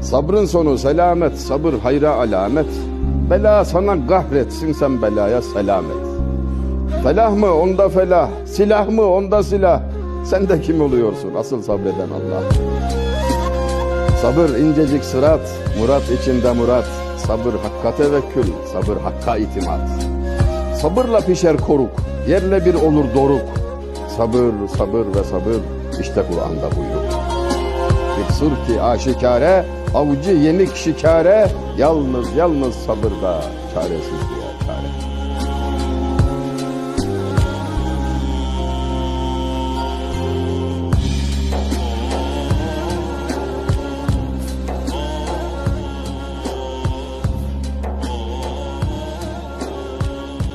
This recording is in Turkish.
Sabrın sonu selamet, sabır hayra alamet. Bela sana kahretsin sen belaya selamet. Felah mı onda felah, silah mı onda silah. Sen de kim oluyorsun asıl sabreden Allah. Sabır incecik sırat, murat içinde murat. Sabır hakka tevekkül, sabır hakka itimat. Sabırla pişer koruk, yerle bir olur doruk. Sabır, sabır ve sabır, işte Kur'an'da buyruk. Bir sır ki aşikare, Avcı yenik şikare, yalnız yalnız sabırda, çaresiz diye çare.